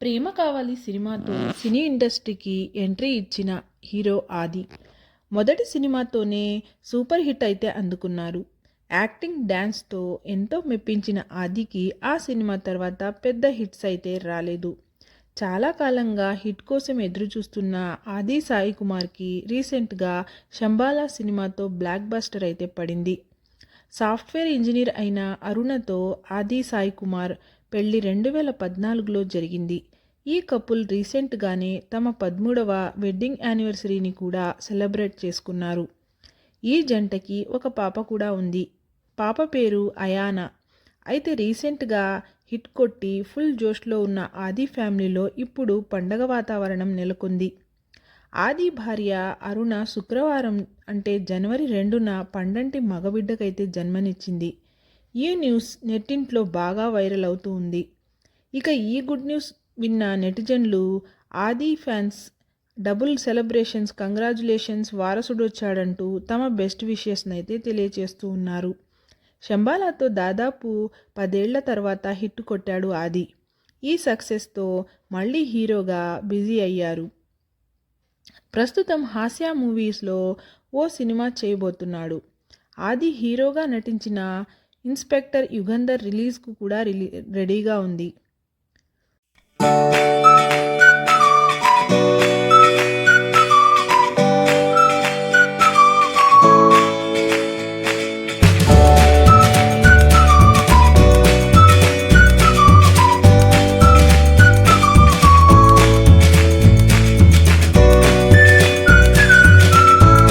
ప్రేమ కావాలి సినిమాతో సినీ ఇండస్ట్రీకి ఎంట్రీ ఇచ్చిన హీరో ఆది. మొదటి సినిమాతోనే సూపర్ హిట్ అయితే అందుకున్నారు. యాక్టింగ్ డ్యాన్స్తో ఎంతో మెప్పించిన ఆదికి ఆ సినిమా తర్వాత పెద్ద హిట్స్ అయితే రాలేదు. చాలా కాలంగా హిట్ కోసం ఎదురు చూస్తున్న ఆది సాయి కుమార్కి రీసెంట్గా శంబాలా సినిమాతో బ్లాక్ బస్టర్ అయితే పడింది. సాఫ్ట్వేర్ ఇంజనీర్ అయిన అరుణతో ఆది సాయి కుమార్ పెళ్ళి రెండు వేల పద్నాలుగులో జరిగింది. ఈ కపుల్ రీసెంట్గానే తమ పదమూడవ వెడ్డింగ్ యానివర్సరీని కూడా సెలబ్రేట్ చేసుకున్నారు. ఈ జంటకి ఒక పాప కూడా ఉంది. పాప పేరు అయానా. అయితే రీసెంట్గా హిట్ కొట్టి ఫుల్ జోష్లో ఉన్న ఆది ఫ్యామిలీలో ఇప్పుడు పండగ వాతావరణం నెలకొంది. ఆది భార్య అరుణ శుక్రవారం అంటే జనవరి రెండున పండంటి మగబిడ్డకైతే జన్మనిచ్చింది. ఈ న్యూస్ నెట్టింట్లో బాగా వైరల్ అవుతూ ఉంది. ఇక ఈ గుడ్ న్యూస్ విన్న నెటిజన్లు ఆది ఫ్యాన్స్ డబుల్ సెలబ్రేషన్స్ కంగ్రాచులేషన్స్ వారసుడు వచ్చాడంటూ తమ బెస్ట్ విషెస్ని అయితే తెలియచేస్తూ ఉన్నారు. శంబాలాతో దాదాపు పదేళ్ళ తర్వాత హిట్ కొట్టాడు ఆది. ఈ సక్సెస్తో మళ్ళీ హీరోగా బిజీ అయ్యారు. ప్రస్తుతం హాస్య మూవీస్లో ఓ సినిమా చేయబోతున్నాడు. ఆది హీరోగా నటించిన ఇన్స్పెక్టర్ యుగంధర్ రిలీజ్కు కూడా రిలీ రెడీగా ఉంది.